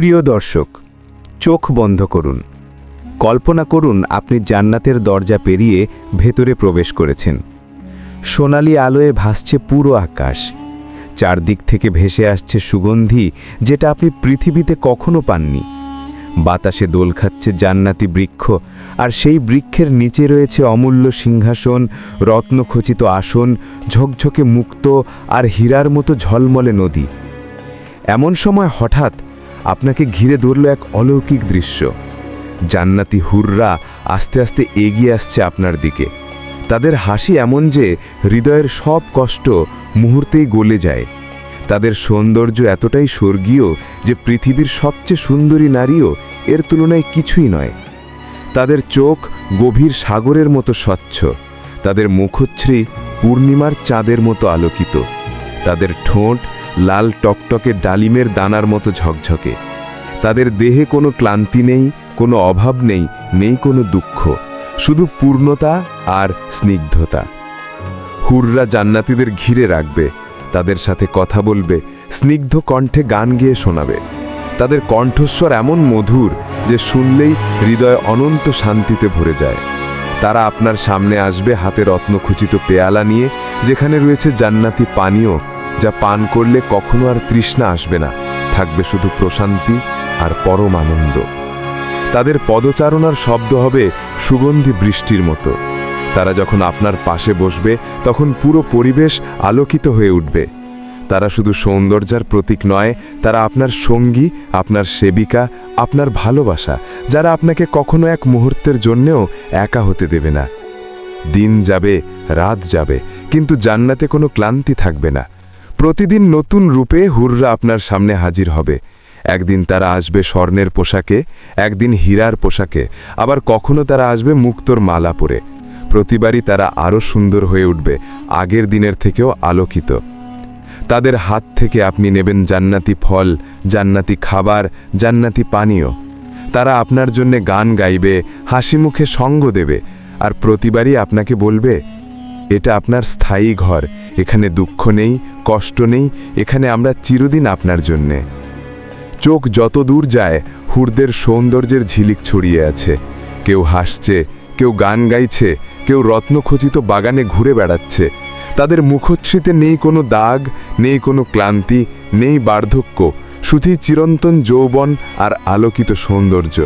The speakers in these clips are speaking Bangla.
প্রিয় দর্শক, চোখ বন্ধ করুন। কল্পনা করুন আপনি জান্নাতের দরজা পেরিয়ে ভেতরে প্রবেশ করেছেন। সোনালি আলোয় ভাসছে পুরো আকাশ। চারদিক থেকে ভেসে আসছে সুগন্ধি যেটা আপনি পৃথিবীতে কখনো পাননি। বাতাসে দোল খাচ্ছে জান্নাতি বৃক্ষ আর সেই বৃক্ষের নিচে রয়েছে অমূল্য সিংহাসন, রত্নখচিত আসন, ঝকঝকে মুক্ত আর হীরার মতো ঝলমলে নদী। এমন সময় হঠাৎ আপনাকে ঘিরে ধরল এক অলৌকিক দৃশ্য। জান্নাতি হুররা আস্তে আস্তে এগিয়ে আসছে আপনার দিকে। তাদের হাসি এমন যে হৃদয়ের সব কষ্ট মুহূর্তেই গলে যায়। তাদের সৌন্দর্য এতটাই স্বর্গীয় যে পৃথিবীর সবচেয়ে সুন্দরী নারীও এর তুলনায় কিছুই নয়। তাদের চোখ গভীর সাগরের মতো স্বচ্ছ। তাদের মুখশ্রী পূর্ণিমার চাঁদের মতো আলোকিত। তাদের ঠোঁট লাল টকটকে ডালিমের দানার মতো ঝকঝকে। তাদের দেহে কোনো ক্লান্তি নেই, কোনো অভাব নেই নেই কোনো দুঃখ, শুধু পূর্ণতা আর স্নিগ্ধতা। হুররা জান্নাতীদের ঘিরে রাখবে, তাদের সাথে কথা বলবে, স্নিগ্ধ কণ্ঠে গান গেয়ে শোনাবে। তাদের কণ্ঠস্বর এমন মধুর যে শুনলেই হৃদয় অনন্ত শান্তিতে ভরে যায়। তারা আপনার সামনে আসবে হাতে রত্নখচিত পেয়ালা নিয়ে, যেখানে রয়েছে জান্নাতি পানীয় যা পান করলে কখনো আর তৃষ্ণা আসবে না, থাকবে শুধু প্রশান্তি আর পরম আনন্দ। তাদের পদচারণার শব্দ হবে সুগন্ধি বৃষ্টির মতো। তারা যখন আপনার পাশে বসবে, তখন পুরো পরিবেশ আলোকিত হয়ে উঠবে। তারা শুধু সৌন্দর্যার প্রতীক নয়, তারা আপনার সঙ্গী, আপনার সেবিকা, আপনার ভালোবাসা, যারা আপনাকে কখনো এক মুহূর্তের জন্যেও একা হতে দেবে না। দিন যাবে, রাত যাবে, কিন্তু জান্নাতে কোনো ক্লান্তি থাকবে না। প্রতিদিন নতুন রূপে হুররা আপনার সামনে হাজির হবে। একদিন তারা আসবে স্বর্ণের পোশাকে, একদিন হীরার পোশাকে, আবার কখনো তারা আসবে মুক্তোর মালা পরে। প্রতিবারই তারা আরও সুন্দর হয়ে উঠবে, আগের দিনের থেকেও আলোকিত। তাদের হাত থেকে আপনি নেবেন জান্নাতি ফল, জান্নাতি খাবার, জান্নাতি পানীয়। তারা আপনার জন্য গান গাইবে, হাসি মুখে সঙ্গ দেবে, আর প্রতিবারই আপনাকে বলবে, এটা আপনার স্থায়ী ঘর এখানে দুঃখ নেই, কষ্ট নেই, এখানে আমরা চিরদিন আপনার জন্যে। চোখ যত দূর যায়, হুরদের সৌন্দর্যের ঝিলিক ছড়িয়ে আছে। কেউ হাসছে, কেউ গান গাইছে, কেউ রত্নখচিত বাগানে ঘুরে বেড়াচ্ছে। তাদের মুখশ্রীতে নেই কোনো দাগ, নেই কোনো ক্লান্তি, নেই বার্ধক্য, শুধুই চিরন্তন যৌবন আর আলোকিত সৌন্দর্য।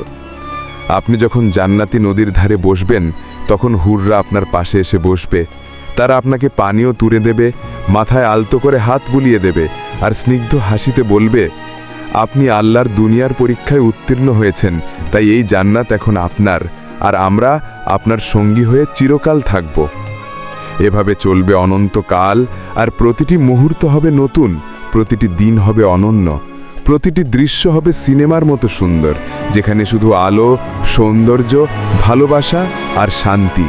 আপনি যখন জান্নাতি নদীর ধারে বসবেন, তখন হুররা আপনার পাশে এসে বসবে। তারা আপনাকে পানীয় তুলে দেবে, মাথায় আলতো করে হাত বুলিয়ে দেবে আর স্নিগ্ধ হাসিতে বলবে, আপনি আল্লাহর দুনিয়ার পরীক্ষায় উত্তীর্ণ হয়েছেন, তাই এই জান্নাত এখন আপনার আর আমরা আপনার সঙ্গী হয়ে চিরকাল থাকব। এভাবে চলবে অনন্তকাল আর প্রতিটি মুহূর্ত হবে নতুন, প্রতিটি দিন হবে অনন্য, প্রতিটি দৃশ্য হবে সিনেমার মতো সুন্দর, যেখানে শুধু আলো, সৌন্দর্য, ভালোবাসা আর শান্তি।